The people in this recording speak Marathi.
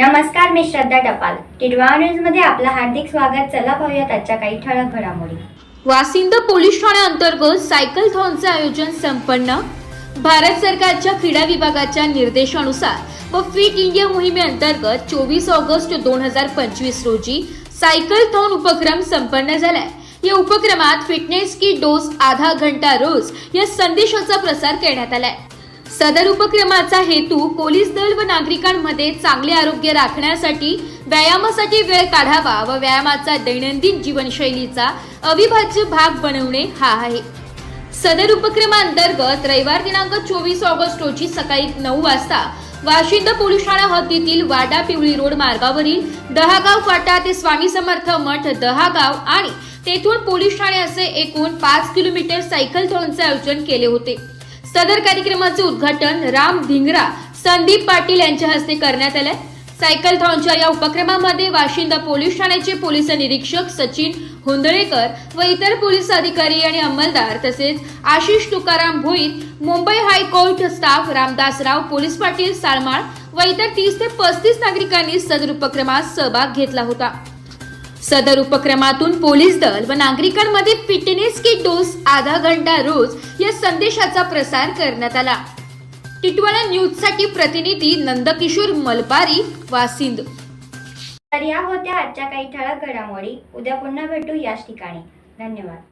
मी श्रद्धा टपाल. टिडवा न्यूजमध्ये आपलं हार्दिक स्वागत. चला पाहूयात आजच्या काही ठळक घडामोडी. वासिंद पोलीस ठाण्याअंतर्गत सायकल थॉनचे आयोजन संपन्न. भारत सरकारच्या क्रीडा विभागाच्या निर्देशानुसार व फिट इंडिया मोहिमेअंतर्गत चोवीस ऑगस्ट दोन हजार पंचवीस रोजी सायकल थॉन उपक्रम संपन्न झालाय. या उपक्रमात फिटनेस की डोस आधा घंटा रोज या संदेशाचा प्रसार करण्यात आलाय. सदर उपक्रमाचा हेतू पोलीस दल व नागरिकांमध्ये चांगले आरोग्य राखण्यासाठी व्यायामासाठी वेळ काढावा व व्यायामाचा दैनंदिन जीवनशैलीचा अविभाज्य भाग बनवणे हा आहे. सदर उपक्रमांतर्गत रविवार दिनांक चोवीस ऑगस्ट रोजी सकाळी नऊ वाजता वाशिंद पोलीस ठाणा हद्दीतील वाडा पिवळी रोड मार्गावरील दहागाव फाटा ते स्वामी समर्थ मठ दहागाव आणि तेथून पोलीस ठाणे असे एकूण पाच किलोमीटर सायकल थॉनचे आयोजन केले होते. सदर कार्यक्रमाचे उद्घाटन राम धिंगरा संदीप पाटील यांच्या हस्ते करण्यात आले सायकल थॉनच्या या उपक्रमामध्ये वाशिंदा पोलीस ठाण्याचे पोलीस निरीक्षक सचिन हुंदळेकर व इतर पोलीस अधिकारी आणि अंमलदार तसेच Ashish Tukaram Bhoir Mumbai high court staff Ramdasrao police Patil Salmal व इतर तीस ते पस्तीस नागरिकांनी सदर उपक्रमात सहभाग घेतला होता. सदर उपक्रमातून पोलीस दल व नागरिकांमध्ये फिटनेस की डोस आधा घंटा रोज या संदेशाचा प्रसार करण्यात आला. टिटवाळा न्यूजसाठी प्रतिनिधी नंदकिशोर मलपारी वासिंद. तर या होत्या आजच्या काही ठळक घडामोडी. उद्या पुन्हा भेटू याच ठिकाणी. धन्यवाद.